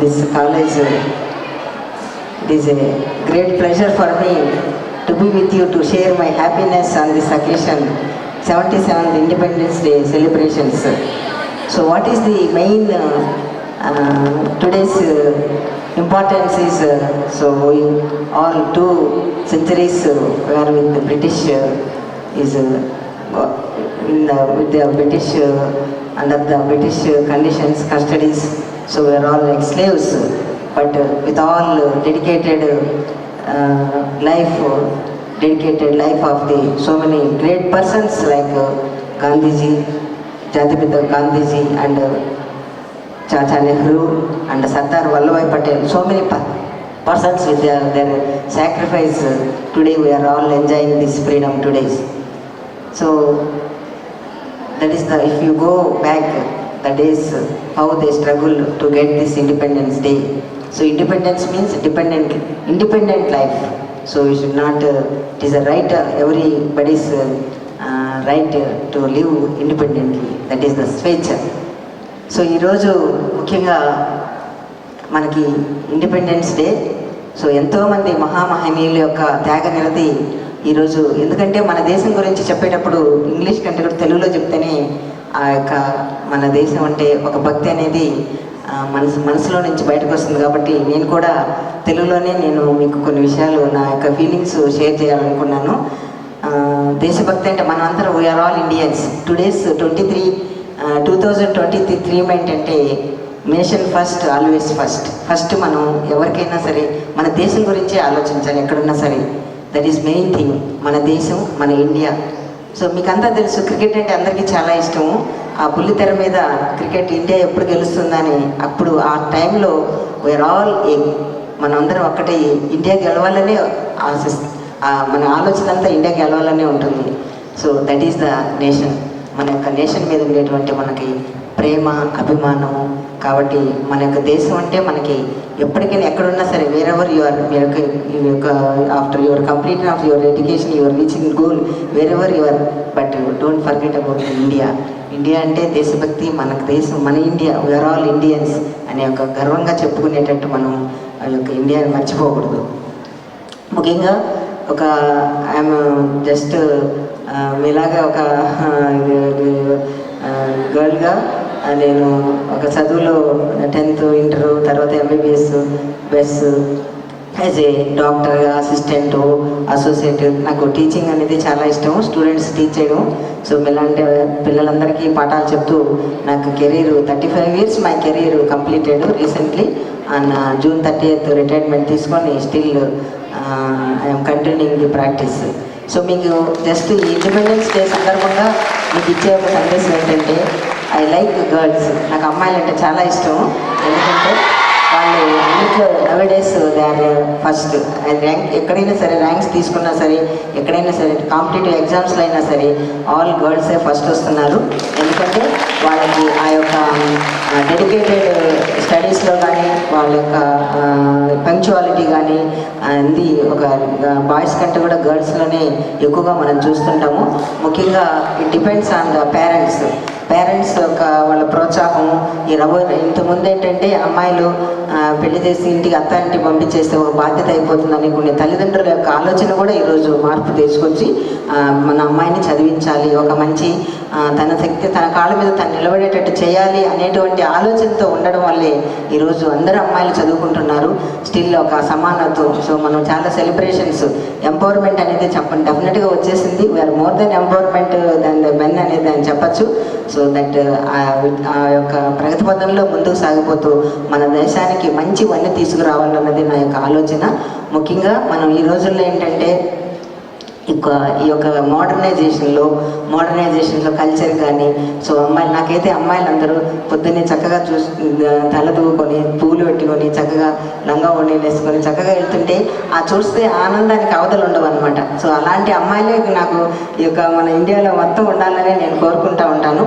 this college. uh, It is a great pleasure for me to be with you to share my happiness on this occasion, 77th Independence Day celebrations. So what is the main uh, uh, today's uh, importance is uh, so we all two centuries uh, were with the British uh, is uh, in the, with the British uh, under the British uh, conditions, custodies. So we are all like slaves, but with all dedicated uh, life, dedicated life of the so many great persons like uh, Gandhiji, Jatipita Gandhiji, and uh, Chacha Nehru and Sardar Vallabhai Patel. So many persons with their, their sacrifice. Today we are all enjoying this freedom today. So that is the if you go back the days uh, how they struggle to get this Independence Day. So independence means dependent independent life. So you should not. Uh, it is a right uh, everybody's uh, uh, right uh, to live independently. That is the స్వేచ్ఛ so ఈరోజు ముఖ్యంగా మనకి independence day so ఎంతోమంది మహామహనీయుల యొక్క త్యాగ నిరతి ఈరోజు ఎందుకంటే మన దేశం గురించి చెప్పేటప్పుడు ఇంగ్లీష్ కంటే కూడా తెలుగులో చెప్తేనే ఆ యొక్క మన దేశం అంటే ఒక భక్తి అనేది మనసు మనసులో నుంచి బయటకు వస్తుంది కాబట్టి నేను కూడా తెలుగులోనే నేను మీకు కొన్ని విషయాలు నా యొక్క ఫీలింగ్స్ షేర్ చేయాలనుకున్నాను. దేశభక్తి అంటే మనం అందరం we're all Indians today's twenty three two thousand twenty three three అంటే nation first always first first మనం ఎవరికైనా సరే మన దేశం గురించే ఆలోచించాలి ఎక్కడున్నా సరే. దట్ ఈస్ మెయిన్ థింగ్ మన దేశం మన ఇండియా సో మీకు అంతా తెలుసు క్రికెట్ అంటే అందరికీ చాలా ఇష్టము. ఆ బుల్లితెర మీద క్రికెట్ ఇండియా ఎప్పుడు గెలుస్తుందని అప్పుడు ఆ టైంలో వేర్ ఆల్ ఏ మనందరం ఒక్కటే ఇండియా గెలవాలనే ఆశిస్ మన ఆలోచన అంతా ఇండియా గెలవాలనే ఉంటుంది. So that is the nation మన యొక్క నేషన్ మీద ఉండేటువంటి మనకి ప్రేమ అభిమానము. కాబట్టి మన యొక్క దేశం అంటే మనకి ఎప్పటికైనా ఎక్కడున్నా సరే వేరెవర్ యువర్ మీ యొక్క మీ యొక్క after your complete of your education your reaching goal wherever your but don't forget about India India అంటే దేశభక్తి మనకు దేశం మన ఇండియా వీఆర్ ఆల్ ఇండియన్స్ అనే ఒక గర్వంగా చెప్పుకునేటట్టు మనం ఆ యొక్క ఇండియాని మర్చిపోకూడదు. ముఖ్యంగా ఒక ఐఎమ్ జస్ట్ మీలాగా ఒక గర్ల్గా నేను ఒక చదువులో టెన్త్ ఇంటర్ తర్వాత MBBS బెస్ as a doctor assistant associate నాకు టీచింగ్ అనేది చాలా ఇష్టం స్టూడెంట్స్ టీచ్ చేయడం. సో మీలాంటి పిల్లలందరికీ పాఠాలు చెప్తూ నాకు career thirty five years my career completed recently and June thirty eighth retirement తీసుకొని still I'm continuing the practice so మీకు జస్ట్ ఈ ఇండిపెండెన్స్ డే సందర్భంగా మీకు ఇచ్చే ఒక సందేశం ఏంటంటే ఐ లైక్ గర్ల్స్ నాకు అమ్మాయిలు అంటే చాలా ఇష్టం. ఎందుకంటే వాళ్ళు అన్నింటిలో నవే days they are first rank ఎక్కడైనా సరే ర్యాంక్స్ తీసుకున్నా సరే ఎక్కడైనా సరే కాంపిటేటివ్ ఎగ్జామ్స్లో అయినా సరే ఆల్ గర్ల్సే ఫస్ట్ వస్తున్నారు. ఎందుకంటే వాళ్ళకి ఆ యొక్క డెడికేటెడ్ స్టడీస్లో కానీ వాళ్ళ యొక్క పంక్చువాలిటీ కానీ అంది ఒక బాయ్స్ కంటే కూడా గర్ల్స్లోనే ఎక్కువగా మనం చూస్తుంటాము. ముఖ్యంగా it depends on the parents parents యొక్క వాళ్ళ ప్రోత్సాహం. ఈ రవ్వ ఇంతకుముందు ఏంటంటే అమ్మాయిలు పెళ్ళి చేసి ఇంటికి అత్త ఇంటికి పంపించేస్తే ఒక బాధ్యత అయిపోతుందని కొన్ని తల్లిదండ్రుల యొక్క ఆలోచన కూడా ఈరోజు మార్పు తీసుకొచ్చి మన అమ్మాయిని చదివించాలి. ఒక మంచి తన శక్తి తన కాళ్ళ మీద తను నిలబడేటట్టు చేయాలి అనేటువంటి ఆలోచనతో ఉండడం వల్లే ఈరోజు అందరు అమ్మాయిలు చదువుకుంటున్నారు. స్టిల్ ఒక సమానత్వం. సో మనం చాలా సెలబ్రేషన్స్ ఎంపవర్మెంట్ అనేది చెప్పండి డెఫినెట్గా వచ్చేసింది. వీఆర్ మోర్ దెన్ ఎంపవర్మెంట్ దాని మెన్ అనేది దాన్ని చెప్పచ్చు. సో దట్ ఆ యొక్క ప్రగతి పథంలో ముందుకు సాగిపోతూ మన దేశానికి మంచి వన్నీ తీసుకురావాలన్నది నా యొక్క ఆలోచన. ముఖ్యంగా మనం ఈ రోజుల్లో ఏంటంటే ఇంకా ఈ యొక్క మోడర్నైజేషన్లో మోడర్నైజేషన్లో కల్చర్ కానీ సో అమ్మాయిలు నాకైతే అమ్మాయిలు అందరూ పొద్దున్నే చక్కగా చూసి తల దూకొని పూలు పెట్టుకొని చక్కగా లంగా ఓణీలు వేసుకొని చక్కగా వెళ్తుంటే ఆ చూస్తే ఆనందానికి అవతలు ఉండవు అనమాట సో అలాంటి అమ్మాయిలే నాకు ఈ యొక్క మన ఇండియాలో మొత్తం ఉండాలని నేను కోరుకుంటా ఉంటాను.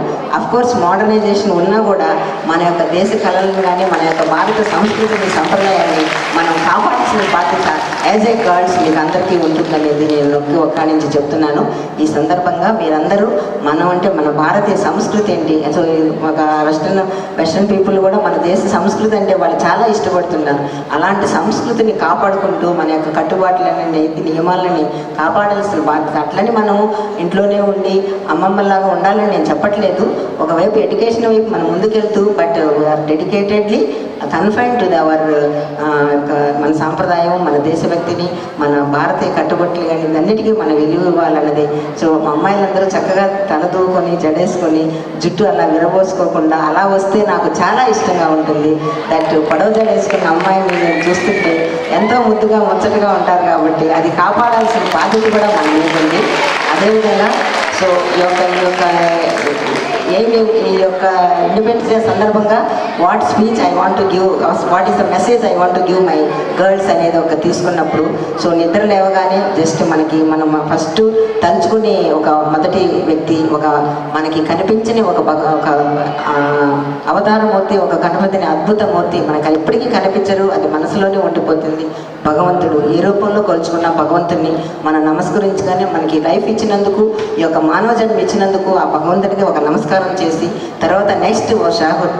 కోర్స్ మోడర్నైజేషన్ ఉన్నా కూడా మన యొక్క దేశ కళలను కానీ మన యొక్క భారత సంస్కృతిని సంప్రదాయాన్ని మనం కాపాడాల్సిన బాధ్యత యాజ్ ఏ గర్ల్స్ మీకు అందరికీ ఉంటుందనేది నేను నొక్కి కానించి చెప్తున్నాను. ఈ సందర్భంగా మీరందరూ మనం అంటే మన భారతీయ సంస్కృతి ఏంటి? సో ఒక వెస్ట్రన్ వెస్ట్రన్ పీపుల్ కూడా మన దేశ సంస్కృతి అంటే వాళ్ళు చాలా ఇష్టపడుతున్నారు. అలాంటి సంస్కృతిని కాపాడుకుంటూ మన యొక్క కట్టుబాట్లని నీతి నియమాలని కాపాడాల్సిన బాధ్యత అట్లని మనం ఇంట్లోనే ఉండి అమ్మమ్మలాగా ఉండాలని నేను చెప్పట్లేదు. ఒకవైపు ఎడ్యుకేషన్ వైపు మనం ముందుకెళ్తూ but we're dedicatedly confine to our మన సాంప్రదాయం మన దేశభక్తిని మన భారతీయ కట్టుబట్లు కానీ అన్నిటికీ మన విలువ ఇవ్వాలన్నది. సో మా అమ్మాయిలందరూ చక్కగా తలదూకొని జడేసుకొని జుట్టు అలా విరబోసుకోకుండా అలా వస్తే నాకు చాలా ఇష్టంగా ఉంటుంది. దట్ పొడవ జడేసుకున్న అమ్మాయిని నేను చూస్తుంటే ఎంతో ముద్దుగా ముచ్చటగా ఉంటారు కాబట్టి అది కాపాడాల్సిన బాధ్యత కూడా మన మీద ఉంది. అదేవిధంగా సో ఈ యొక్క ఈ యొక్క ఏమి ఈ యొక్క ఇండిపెండెన్స్ డే సందర్భంగా what speech I want give what is the message I want give my girls అనేది ఒక తీసుకున్నప్పుడు సో నిద్ర లేవగానే జస్ట్ మనకి మనం ఫస్ట్ తలుచుకునే ఒక మొదటి వ్యక్తి ఒక మనకి కనిపించని ఒక భగ- ఒక అవతారమూర్తి ఒక గణపతిని అద్భుతమూర్తి మనకు ఎప్పటికీ కనిపించరు అది మనసులోనే ఉండిపోతుంది. భగవంతుడు ఏ రూపంలో కొలుచుకున్న భగవంతుని మనం నమస్కరించగానే మనకి లైఫ్ ఇచ్చినందుకు ఈ యొక్క మానవ జన్మ ఇచ్చినందుకు ఆ భగవంతుడికి ఒక నమస్కారం చేసి తర్వాత next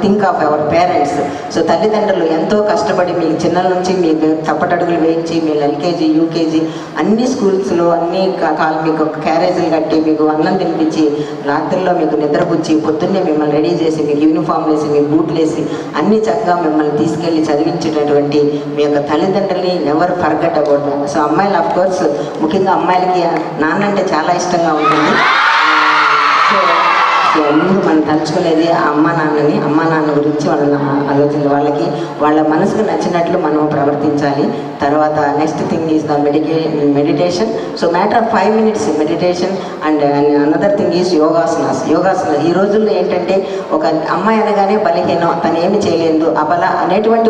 think of our parents so తల్లిదండ్రులు ఎంతో కష్టపడి మీ చిన్నల నుంచి మీకు తప్పటడుగులు వేయించి మీ ఎల్కేజీ యూకేజీ అన్ని స్కూల్స్లో అన్ని కాల్ మీకు క్యారేజీలు కట్టి మీకు అన్నం తినిపించి రాత్రుల్లో మీకు నిద్రపుచ్చి పొద్దున్నే మిమ్మల్ని రెడీ చేసి మీకు యూనిఫామ్ వేసి మీకు బూట్లు వేసి అన్ని చక్కగా మిమ్మల్ని తీసుకెళ్ళి చదివించేటటువంటి మీ యొక్క తల్లిదండ్రుల్ని ఎవరు ఫర్గట్ అబౌట్ సో అమ్మాయిలు అఫ్ కోర్స్ ముఖ్యంగా అమ్మాయిలకి నాన్న అంటే చాలా ఇష్టంగా ఉంటుంది. ఎందుకు మనం తలుచుకోలేదు? ఆ అమ్మ నాన్నని అమ్మ నాన్న గురించి వాళ్ళ ఆలోచన వాళ్ళకి వాళ్ళ మనసుకు నచ్చినట్లు మనం ప్రవర్తించాలి. తర్వాత next thing is the medi meditation so matter of five minutes meditation and another thing is yogasanas యోగాసన ఈ రోజుల్లో ఏంటంటే ఒక అమ్మాయి అనగానే బలహీనం తను ఏమి చేయలేదు అబల అనేటువంటి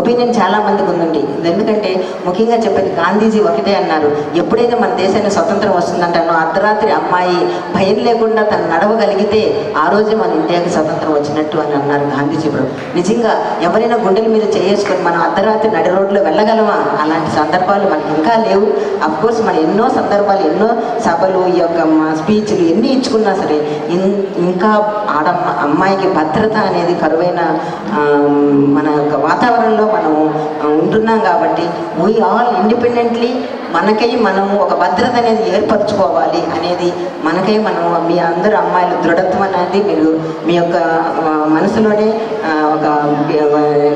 ఒపీనియన్ చాలా మందికి ఉందండి. ఎందుకంటే ముఖ్యంగా చెప్పేది గాంధీజీ ఒకటే అన్నారు ఎప్పుడైతే మన దేశానికి స్వతంత్రం వస్తుందంటానో అర్ధరాత్రి అమ్మాయి భయం లేకుండా తను నడవగలిగితే ఆ రోజే మన ఇండియాకి స్వతంత్రం వచ్చినట్టు అని అన్నారు గాంధీజీ ఇప్పుడు నిజంగా ఎవరైనా గుండెల మీద చేసుకొని మనం అర్ధరాత్రి నడి రోడ్లో వెళ్ళగలమా? అలాంటి సందర్భాలు మనకి ఇంకా లేవు. అఫ్కోర్స్ మన ఎన్నో సందర్భాలు ఎన్నో సభలు ఈ యొక్క స్పీచ్లు ఎన్ని ఇచ్చుకున్నా సరే ఇన్- ఇంకా ఆడ అమ్మాయికి భద్రత అనేది కరువైన మన యొక్క వాతావరణంలో మనము ఉంటున్నాం కాబట్టి వీ ఆల్ ఇండిపెండెంట్లీ మనకై మనం ఒక భద్రత అనేది ఏర్పరచుకోవాలి అనేది మనకై మనం మీ అందరు అమ్మాయిలు దృఢత్వం అనేది మీరు మీ యొక్క మనసులోనే ఒక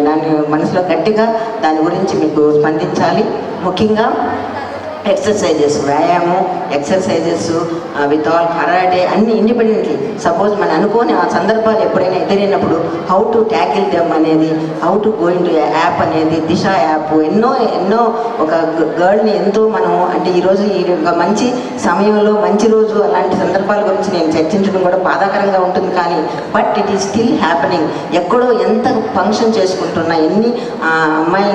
దాని మనసులో గట్టిగా దాని గురించి మీకు స్పందించాలి. ముఖ్యంగా ఎక్సర్సైజెస్ వ్యాయామం ఎక్సర్సైజెస్ విత్ ఆల్ కరాటే అన్ని ఇండిపెండెంట్లీ. సపోజ్ మనం అనుకోని ఆ సందర్భాలు ఎప్పుడైనా ఎదురైనప్పుడు హౌ టు ట్యాకిల్ దెమ్ అనేది how to going to app అనేది దిశ యాప్ ఎన్నో ఎన్నో ఒక గర్ల్ని ఎంతో మనం అంటే ఈరోజు ఈ యొక్క మంచి సమయంలో మంచి రోజు అలాంటి సందర్భాల గురించి నేను చర్చించడం కూడా బాధాకరంగా ఉంటుంది కానీ but it is still happening. ఎక్కడో ఎంత ఫంక్షన్ చేసుకుంటున్నా ఎన్ని ఆ,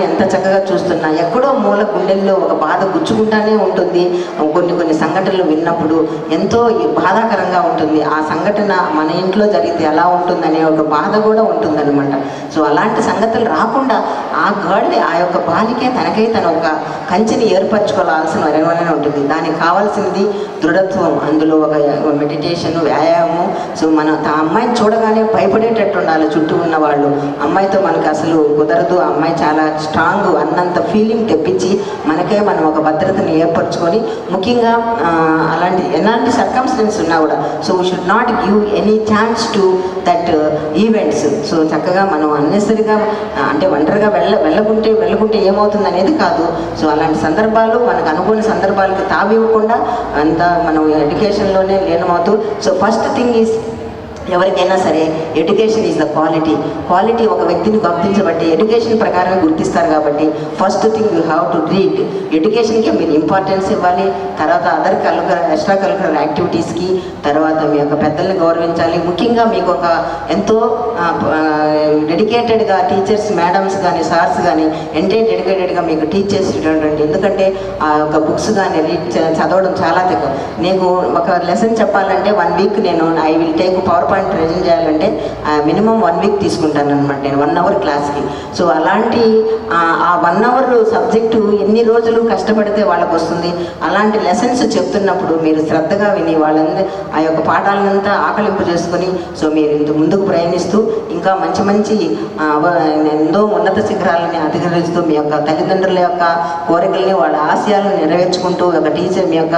ఎంత చక్కగా చూస్తున్నా ఎక్కడో మూల గుండెల్లో ఒక బాధ గుచ్చుకుంటానే ఉంటుంది. కొన్ని కొన్ని సంఘటనలు విన్నప్పుడు ఎంతో బాధాకరంగా ఉంటుంది. ఆ సంఘటన మన ఇంట్లో జరిగితే ఎలా ఉంటుందనే ఒక బాధ కూడా ఉంటుందన్నమాట. సో అలాంటి సంగతులు రాకుండా ఆ గర్ల్ ఆ యొక్క బాలికే తనకై తన ఒక కంచెని ఏర్పరచుకోవాల్సిన వరవలనే ఉంటుంది. దానికి కావాల్సింది దృఢత్వం. అందులో ఒక మెడిటేషన్ వ్యాయామం. సో మన ఆ అమ్మాయిని చూడగానే భయపడేటట్టు ఉండాలి చుట్టూ ఉన్న వాళ్ళు అమ్మాయితో మనకు అసలు కుదరదు. అమ్మాయి చాలా స్ట్రాంగ్ అన్నంత ఫీలింగ్ తెప్పించి మనకే మనం ఒక భద్రతని ఏర్పరచుకొని ముఖ్యంగా అలాంటి ఎలాంటి సర్కమ్స్టెన్స్ ఉన్నా కూడా so we should not give any chance to that events so చక్కగా మనం అన్నెసరిగా uh, అంటే ఒంటరిగా వెళ్ళ వెళ్ళకుంటే వెళ్ళకుంటే ఏమవుతుంది అనేది కాదు. సో అలాంటి సందర్భాలు మనకు అనుకున్న సందర్భాలకి తావివ్వకుండా అంతా మనం ఎడ్యుకేషన్లోనే లీనమవుతూ సో ఫస్ట్ థింగ్ ఈజ్ ఎవరికైనా సరే education is the quality quality ఒక వ్యక్తిని గుర్తించబట్టి ఎడ్యుకేషన్ ప్రకారమే గుర్తిస్తారు కాబట్టి first thing you have to read ఎడ్యుకేషన్కి మీరు ఇంపార్టెన్స్ ఇవ్వాలి. తర్వాత అదర్ కల్చర్ ఎక్స్ట్రా కల్చరల్ యాక్టివిటీస్కి తర్వాత మీ యొక్క పెద్దల్ని గౌరవించాలి. ముఖ్యంగా మీకు ఒక ఎంతో డెడికేటెడ్గా టీచర్స్ మేడమ్స్ కానీ సార్స్ కానీ ఎంటే డెడికేటెడ్గా మీకు టీచ్ చేసేటటువంటి ఎందుకంటే ఆ యొక్క బుక్స్ కానీ రీడ్ చదవడం చాలా తక్కువ. నీకు ఒక లెసన్ చెప్పాలంటే వన్ వీక్ నేను I will take power point present చేయాలంటే మినిమం వన్ వీక్ తీసుకుంటాను అనమాట నేను వన్ అవర్ క్లాస్కి సో అలాంటి ఆ- వన్ అవర్ సబ్జెక్టు ఎన్ని రోజులు కష్టపడితే వాళ్ళకు వస్తుంది అలాంటి లెసన్స్ చెప్తున్నప్పుడు మీరు శ్రద్ధగా విని వాళ్ళందరూ ఆ యొక్క పాఠాలనంతా ఆకలింపు చేసుకొని సో మీరు ఇంత ముందుకు ప్రయాణిస్తూ ఇంకా మంచి మంచి ఎంతో ఉన్నత శిఖరాలని అధిగమిస్తూ మీ యొక్క తల్లిదండ్రుల యొక్క కోరికల్ని వాళ్ళ ఆశయాలను నెరవేర్చుకుంటూ ఒక టీచర్ మీ యొక్క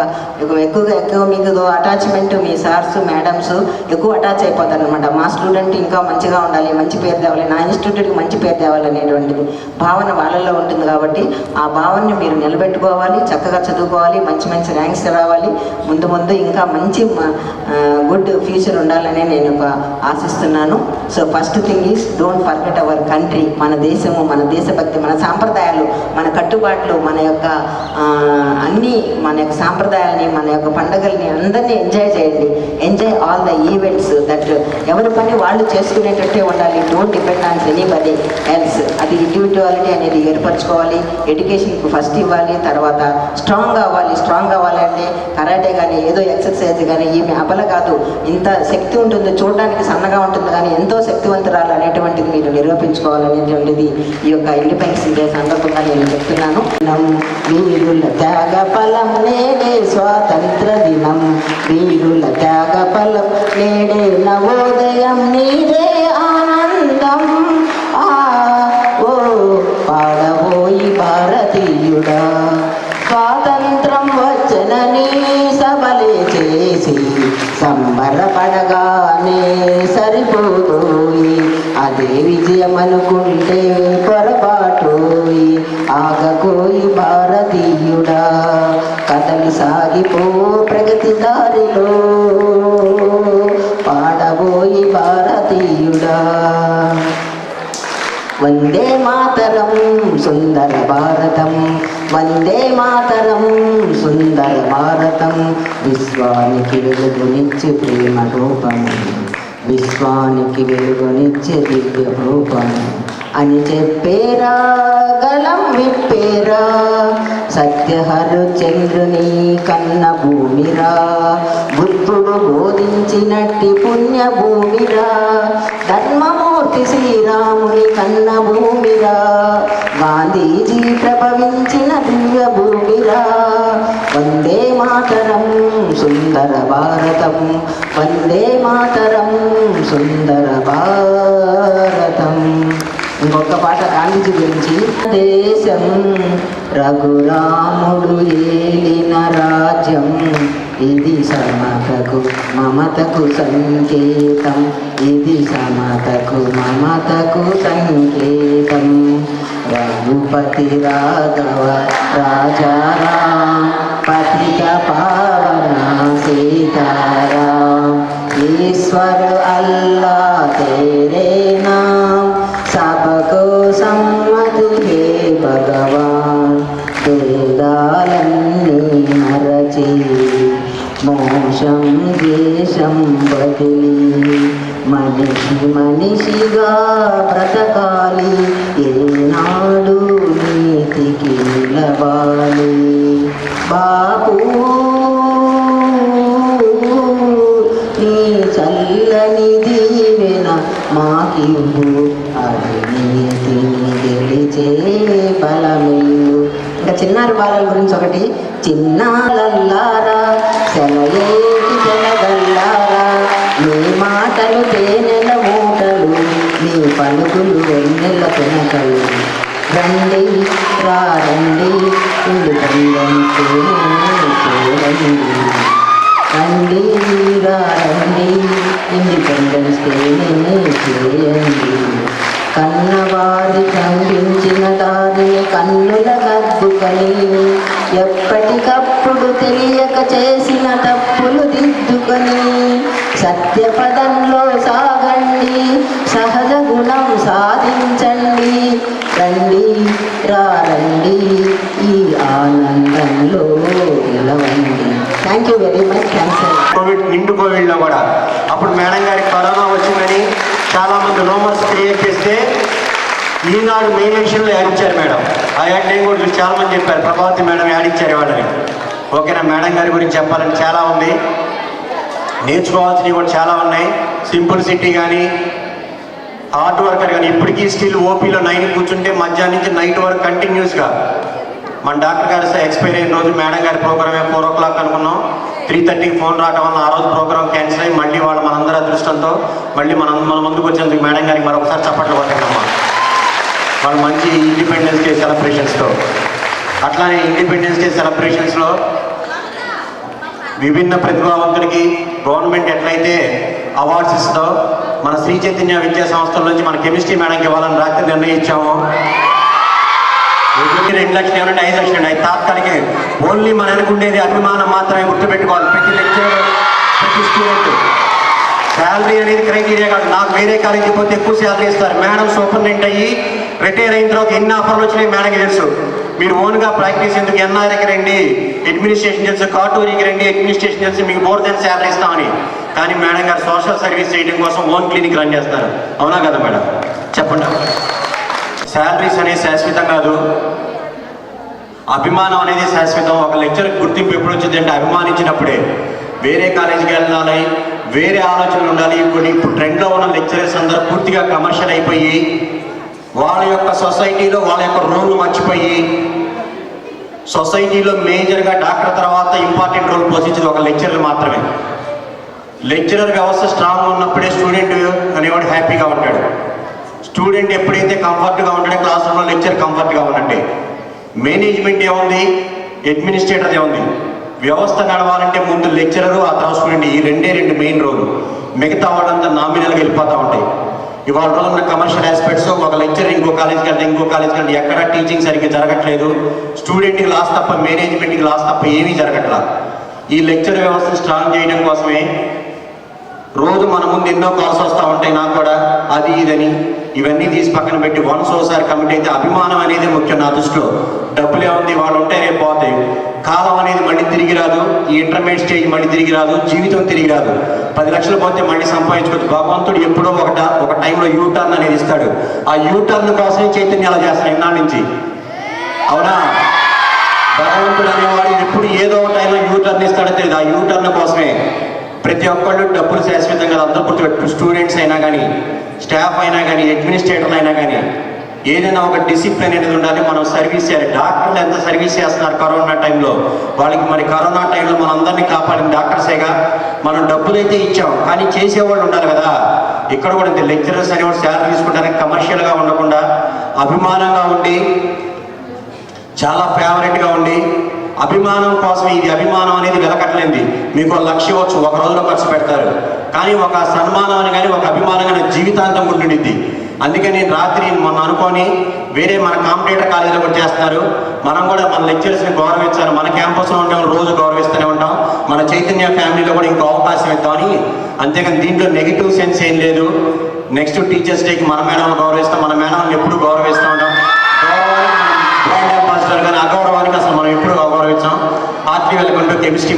ఎక్కువగా ఎక్కువ మీకు అటాచ్మెంట్ మీ సార్స్ మేడమ్స్ ఎక్కువ అటాచ్ అయిపోతారు అనమాట మా స్టూడెంట్ ఇంకా మంచిగా ఉండాలి మంచి పేరు తేవాలి నా ఇన్స్టిట్యూట్కి మంచి పేరు తేవాలి అనేటువంటిది భావన వాళ్ళల్లో ఉంటుంది కాబట్టి ఆ భావనని మీరు నిలబెట్టుకోవాలి చక్కగా చదువుకోవాలి మంచి మంచి ర్యాంక్స్ రావాలి ముందు ముందు ఇంకా మంచి గుడ్ ఫ్యూచర్ ఉండాలని నేను ఒక ఆశిస్తున్నాను. So first thing is don't forget our country మన దేశము మన దేశభక్తి మన సాంప్రదాయాలు మన కట్టుబాట్లు మన యొక్క అన్ని మన యొక్క సాంప్రదాయాల్ని మన యొక్క పండుగల్ని అందరినీ ఎంజాయ్ చేయండి. Enjoy all the events the that ఎవరి పని వాళ్ళు చేసుకునేటట్టే ఉండాలి. Don't depend on anybody else అది ఇండివిజువాలిటీ అనేది ఏర్పరచుకోవాలి. ఎడ్యుకేషన్కి ఫస్ట్ ఇవ్వాలి తర్వాత స్ట్రాంగ్ అవ్వాలి. స్ట్రాంగ్ అవ్వాలంటే కరాటే కానీ ఏదో ఎక్సర్సైజ్ కానీ ఈమె అబల కాదు. ఇంత శక్తి ఉంటుంది. చూడడానికి సన్నగా ఉంటుంది. కానీ ఎంతో శక్తివంతురాలు అనేటువంటిది మీరు నిరూపించుకోవాలనేటువంటిది ఈ యొక్క ఇండిపెండెన్స్ డే సందర్భంగా నేను చెప్తున్నాను. వీరుల త్యాగ ఫలం నేడే స్వాతంత్ర దినం వీరుల త్యాగ ఫలం నేడే నవోదయం నీదే ఆనందం. ఆ ఓ పాడబోయి భారతీయుడా. స్వాతంత్రం వచ్చనని సబలే చేసి సంబరపడగానే సరిపోయి అదే విజయం అనుకుంటే పొరపాటోయి. ఆగకోయి భారతీయుడా. కదలి సాగిపో ప్రగతి దారిలో పాడబోయి భారతీయుడా వందే మాతరం సుందర భారతం వందే మాతరం సుందర భారతం విశ్వానికి వెలుగునిచ్చే ప్రేమ రూపం విశ్వానికి వెలుగునిచ్చే దివ్య రూపం అని చెప్పేరా గలం విప్పేరా సత్యహరు చంద్రుని కన్న భూమిరా. బుద్ధుడు బోధించినట్టి పుణ్య భూమిరా ధర్మమూర్తి శ్రీరాముని కన్న భూమిరా. గాంధీజీ ప్రభవించిన దివ్య భూమిరా వందే మాతరం సుందర భారతం. వందే మాతరం సుందర భారతం. ఇంకొక పాట గాంధీజీ గురించి. దేశం రఘురాముడు ఏలిన రాజ్యం ఇది సమతకు మమతకు సంకేతం ఇది సమతకు మమతకు సంకేతం. రఘుపతి రాఘవ రాజారాం పతిత పావ మనిషిగా బ్రతకాలి. ఏనాడు నీతికి నిలవాలి. బాపు నీ చల్లని దీవెన మాకివ్వు. అది నీతిని గెలిచే బలమిల్లు ఇంకా చిన్నారి బాలల గురించి ఒకటి. చిన్నాలల్లారా సెలయేటి జనగల్లారా మీ మాటలు తేనెల పలుకులు వెన్నెల తునకలు రండి రండి ఇల్లు చూడండి రండి రండి ఇండిపెండెన్స్ డేనే చేయండి కన్నవారి కనిపించిన దారిని కన్నుల కద్దుకని ఎప్పటికప్పుడు తెలియక చేసిన తప్పులు దిద్దుకొని సత్యపదంలో సాగ రండి సహజ గుణం సాధించండి. రండి రండి ఈ ఆనందంలో నిలవండి. Thank you very much thanks COVID నిండు కోవిడ్లో కూడా అప్పుడు మేడం గారికి కరోనా వచ్చిందని చాలామంది రూమర్స్ క్రియేట్ చేస్తే ఈనాడు మెయిన్ ఎలక్షన్లో యాడ్ ఇచ్చారు మేడం. ఆ యాడ్ నేను కూడా చాలామంది చెప్పారు ప్రభావతి మేడం యాడ్ ఇచ్చారు వాళ్ళని ఓకేనా మేడం గారి గురించి చెప్పాలని చాలా ఉంది. నేర్చుకోవాల్సినవి కూడా చాలా ఉన్నాయి. సింపుల్ సిటీ కానీ హార్డ్ వర్కర్ కానీ ఇప్పటికీ స్టిల్ ఓపీలో నైన్ కూర్చుంటే మధ్యాహ్నం నుంచి నైట్ వరకు కంటిన్యూస్గా. మన డాక్టర్ గారు ఎక్స్పైర్ అయిన రోజు మేడం గారి ప్రోగ్రామే ఫోర్ ఓ క్లాక్ అనుకున్నాం. త్రీ థర్టీకి ఫోన్ రావడం వల్ల ఆ రోజు ప్రోగ్రామ్ క్యాన్సిల్ అయ్యి మళ్ళీ వాళ్ళు మనందరి అదృష్టంతో మళ్ళీ మనం మన ముందుకు వచ్చేందుకు మేడం గారికి మరొకసారి చప్పట్లు కొట్టండమ్మా వాళ్ళు మంచి ఇండిపెండెన్స్ డే సెలబ్రేషన్స్తో అట్లానే ఇండిపెండెన్స్ డే సెలబ్రేషన్స్లో విభిన్న ప్రతిభావంతుడికి గవర్నమెంట్ ఎట్లయితే అవార్డ్స్ ఇస్తుందో మన శ్రీ చైతన్య విద్యా సంస్థల నుంచి మన కెమిస్ట్రీ మేడంకి ఇవ్వాలని రాత్రి నిర్ణయించాము. రెండు లక్షలు ఏమంటే ఐదు లక్షలు అండి. తాత్కాలిక. ఓన్లీ మన అనుకుండేది అభిమానం మాత్రమే గుర్తుపెట్టుకోవాలి. ప్రతి లెక్చర్ ప్రతి స్టూడెంట్. శాలరీ అనేది క్రైటీరియా కాదు. నాకు వేరే కాలేజీ పోతే ఎక్కువ శాలరీ ఇస్తారు. మేడం సూపరింటెండెంట్ అయ్యి రిటైర్ అయిన తర్వాత ఎన్ని ఆఫర్లు వచ్చినాయి మేడంకి తెలుసు. మీరు ఓన్గా ప్రాక్టీస్ ఎందుకు ఎన్ఆర్ఐకి రండి అడ్మినిస్ట్రేషన్ తెలుసు కాటూరికి రండి అడ్మినిస్ట్రేషన్ తెలుసు మీకు మోర్ దెన్ శాలరీ ఇస్తామని. కానీ మేడం గారు సోషల్ సర్వీస్ చేయడం కోసం ఓన్ క్లినిక్ రన్ చేస్తారు. అవునా కదా మేడం? చెప్పండి. శాలరీస్ అనేది శాశ్వతం కాదు. అభిమానం అనేది శాశ్వతం. ఒక లెక్చర్ గుర్తింపు ఎప్పుడు వచ్చింది అంటే అభిమానించినప్పుడే. వేరే కాలేజీకి వెళ్ళాలి వేరే ఆలోచనలు ఉండాలి. కొన్ని ఇప్పుడు ట్రెండ్లో ఉన్న లెక్చరర్స్ అందరూ పూర్తిగా కమర్షియల్ అయిపోయి వాళ్ళ యొక్క సొసైటీలో వాళ్ళ యొక్క రోల్ మర్చిపోయి సొసైటీలో మేజర్గా డాక్టర్ తర్వాత ఇంపార్టెంట్ రోల్ పోషించేది ఒక లెక్చరర్ మాత్రమే. లెక్చరర్ వ్యవస్థ స్ట్రాంగ్ ఉన్నప్పుడే స్టూడెంట్ అనేవాడు హ్యాపీగా ఉంటాడు. స్టూడెంట్ ఎప్పుడైతే కంఫర్ట్గా ఉంటాడో క్లాస్ రూమ్లో లెక్చర్ కంఫర్ట్గా ఉన్నట్టే మేనేజ్మెంట్ ఏముంది? అడ్మినిస్ట్రేటర్ ఏముంది? వ్యవస్థ నడవాలంటే ముందు లెక్చరరు ఆ తర్వాత స్టూడెంట్ ఈ రెండే రెండు మెయిన్ రోల్ మిగతా వాళ్ళంతా నామినల్గా వెళ్ళిపోతూ ఉంటాయి. ఇవాళ రోజు ఉన్న కమర్షియల్ ఆస్పెక్ట్స్ ఒక లెక్చర్ ఇంకో కాలేజ్కి వెళ్తే ఇంకో కాలేజ్కి వెళ్తే ఎక్కడ టీచింగ్ సరిగ్గా జరగట్లేదు. స్టూడెంట్కి లాస్ తప్ప మేనేజ్మెంట్కి లాస్ తప్ప ఏమీ జరగట్లా. ఈ లెక్చర్ వ్యవస్థను స్ట్రాంగ్ చేయడం కోసమే రోజు మన ముందు ఎన్నో కాల్స్ వస్తూ ఉంటాయి నాకు కూడా అది ఇదని. ఇవన్నీ తీసి పక్కన పెట్టి వన్స్ ఓసారి కమిట్ అయితే అభిమానం అనేది ముఖ్యం నా దృష్టిలో. డబ్బులు ఏముంది? వాళ్ళు ఉంటే రేపు పోతాయి. కాలం అనేది మళ్ళీ తిరిగి రాదు. ఈ ఇంటర్మీడియట్ స్టేజ్ మళ్ళీ తిరిగి రాదు. జీవితం తిరిగి రాదు. పది లక్షలు పోతే మళ్ళీ సంపాదించుకోవచ్చు. భగవంతుడు ఎప్పుడో ఒక ఒక టైంలో యూ టర్న్ అనేది ఇస్తాడు. ఆ యూ టర్న్ కోసమే చైతన్యాలు చేస్తాను ఇన్నాళ్ళ నుంచి? అవునా? భగవంతుడు అనేవాడు ఎప్పుడు ఏదో ఒక టైంలో యూ టర్న్ ఇస్తాడో తెలియదు ఆ యూ టర్న్ కోసమే. ప్రతి ఒక్కళ్ళు డబ్బులు శాశ్వతం కదా అందరూ గుర్తుపెట్టు స్టూడెంట్స్ అయినా కానీ స్టాఫ్ అయినా కానీ అడ్మినిస్ట్రేటర్లు అయినా కానీ ఏదైనా ఒక డిసిప్లిన్ అనేది ఉండాలి. మనం సర్వీస్ చేయాలి. డాక్టర్లు ఎంత సర్వీస్ చేస్తున్నారు కరోనా టైంలో? వాళ్ళకి మరి కరోనా టైంలో మన అందరినీ కాపాడిన డాక్టర్సేగా మనం డబ్బులు అయితే ఇచ్చాం. కానీ చేసేవాళ్ళు ఉండాలి కదా. ఇక్కడ కూడా ఇంత లెక్చరర్స్ అనేవాడు శాలరీ తీసుకుంటానికి కమర్షియల్గా ఉండకుండా అభిమానంగా ఉండి చాలా ఫేవరెట్గా ఉండి అభిమానం కోసం ఇది అభిమానం అనేది వెలకట్లేదు మీకు ఒక లక్ష్యం వచ్చు ఒక రోజులో ఖర్చు పెడతారు. కానీ ఒక సన్మానం అని కానీ ఒక అభిమానం కానీ జీవితాంతం ఉంటుండిద్ది అందుకే నేను రాత్రి మొన్న అనుకొని వేరే మన కాంపిటేటర్ కాలేజీలో కూడా చేస్తారు మనం కూడా మన లెక్చర్స్ని గౌరవించాలి. మన క్యాంపస్లో ఉంటే రోజు గౌరవిస్తూనే ఉంటాం. మన చైతన్య ఫ్యామిలీలో కూడా ఇంకో అవకాశం ఇద్దామని అంతేకాని దీంట్లో నెగిటివ్ సెన్స్ ఏం లేదు. నెక్స్ట్ టీచర్స్ డేకి మన మేడం గౌరవిస్తాం మన మేడం ఎప్పుడు గౌరవిస్తూ ఉంటాం గౌరవానికి మనం బ్రాండ్ అంబాసిడర్ కానీ అగౌరవానికి అసలు మనం ఎప్పుడు గౌరవించాం కెమిస్ట్రీ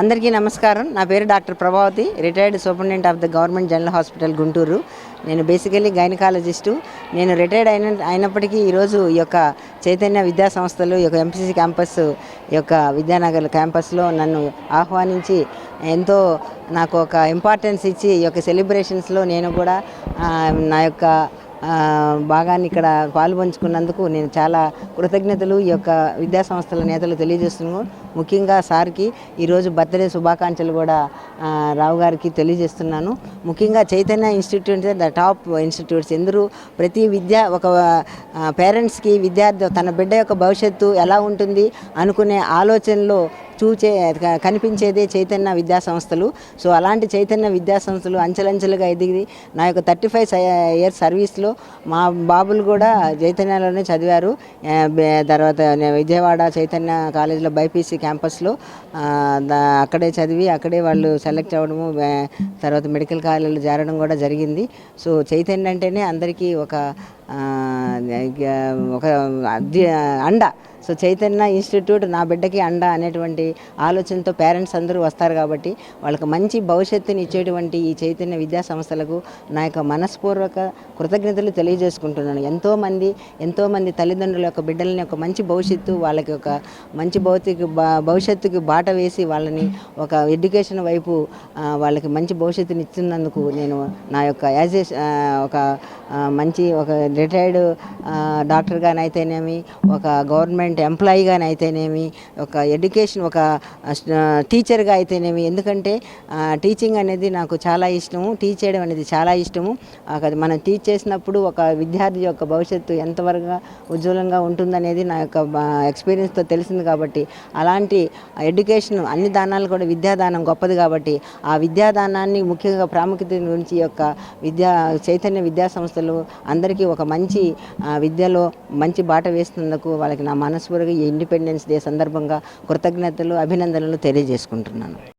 అందరికీ నమస్కారం. నా పేరు doctor Prabhavathi retired superintendent of the government general hospital Guntur. నేను బేసికలీ గైనకాలజిస్టు. నేను రిటైర్డ్ అయిన అయినప్పటికీ ఈరోజు ఈ యొక్క చైతన్య విద్యా సంస్థలు ఈ యొక్క ఎంపీసీ క్యాంపస్ ఈ యొక్క విద్యానగర్ క్యాంపస్లో నన్ను ఆహ్వానించి ఎంతో నాకు ఒక ఇంపార్టెన్స్ ఇచ్చి ఈ యొక్క సెలబ్రేషన్స్లో నేను కూడా నా యొక్క భాగాన్ని ఇక్కడ పాల్పంచుకున్నందుకు నేను చాలా కృతజ్ఞతలు. ఈ యొక్క విద్యా సంస్థల నేతలు తెలియజేస్తున్నాను ముఖ్యంగా సార్కి ఈరోజు బర్త్డే శుభాకాంక్షలు కూడా రావు గారికి తెలియజేస్తున్నాను. ముఖ్యంగా Chaitanya institute the top institutes. ఎందరూ ప్రతి విద్య ఒక పేరెంట్స్కి విద్యార్థి తన బిడ్డ యొక్క భవిష్యత్తు ఎలా ఉంటుంది అనుకునే ఆలోచనలో చూచే కనిపించేదే చైతన్య విద్యా సంస్థలు సో అలాంటి చైతన్య విద్యా సంస్థలు అంచెలంచెలుగా ఎదిగి నా యొక్క థర్టీ ఫైవ్ ఇయర్ సర్వీస్లో మా బాబులు కూడా చైతన్యలోనే చదివారు. తర్వాత విజయవాడ చైతన్య కాలేజీలో బైపీసీ క్యాంపస్లో అక్కడే చదివి అక్కడే వాళ్ళు సెలెక్ట్ అవ్వడము తర్వాత మెడికల్ కాలేజీలో చేరడం కూడా జరిగింది. సో చైతన్య అంటేనే అందరికీ ఒక ఒక అండ. సో చైతన్య ఇన్స్టిట్యూట్ నా బిడ్డకి అండ అనేటువంటి ఆలోచనతో పేరెంట్స్ అందరూ వస్తారు కాబట్టి వాళ్ళకి మంచి భవిష్యత్తుని ఇచ్చేటువంటి ఈ చైతన్య విద్యా సంస్థలకు నా యొక్క మనస్పూర్వక కృతజ్ఞతలు తెలియజేసుకుంటున్నాను. ఎంతోమంది ఎంతోమంది తల్లిదండ్రుల యొక్క బిడ్డలని ఒక మంచి భవిష్యత్తు వాళ్ళకి ఒక మంచి భౌతిక బా- భవిష్యత్తుకి బాట వేసి వాళ్ళని ఒక ఎడ్యుకేషన్ వైపు వాళ్ళకి మంచి భవిష్యత్తుని ఇస్తున్నందుకు నేను నా యొక్క యాజ్ ఏ ఒక మంచి ఒక రిటైర్డ్ డాక్టర్గానైతేనేమి ఒక గవర్నమెంట్ ఎంప్లాయీగానైతేనేమి ఒక ఎడ్యుకేషన్ ఒక టీచర్గా అయితేనేమి ఎందుకంటే టీచింగ్ అనేది నాకు చాలా ఇష్టము టీచ్ చేయడం అనేది చాలా ఇష్టము. అది మనం టీచ్ చేసినప్పుడు ఒక విద్యార్థి యొక్క భవిష్యత్తు ఎంతవరకు ఉజ్వలంగా ఉంటుందనేది నా యొక్క ఎక్స్పీరియన్స్తో తెలిసింది కాబట్టి అలాంటి ఎడ్యుకేషన్ అన్ని దానాలు కూడా విద్యాదానం గొప్పది కాబట్టి ఆ విద్యాదానాన్ని ముఖ్యంగా ప్రాముఖ్యత గురించి యొక్క విద్యా చైతన్య విద్యా సంస్థలు అందరికీ ఒక మంచి విద్యలో మంచి బాట వేస్తున్నందుకు వాళ్ళకి నా మనస్ఫూర్తిగా ఈ ఇండిపెండెన్స్ డే సందర్భంగా కృతజ్ఞతలు అభినందనలు తెలియజేసుకుంటున్నాను.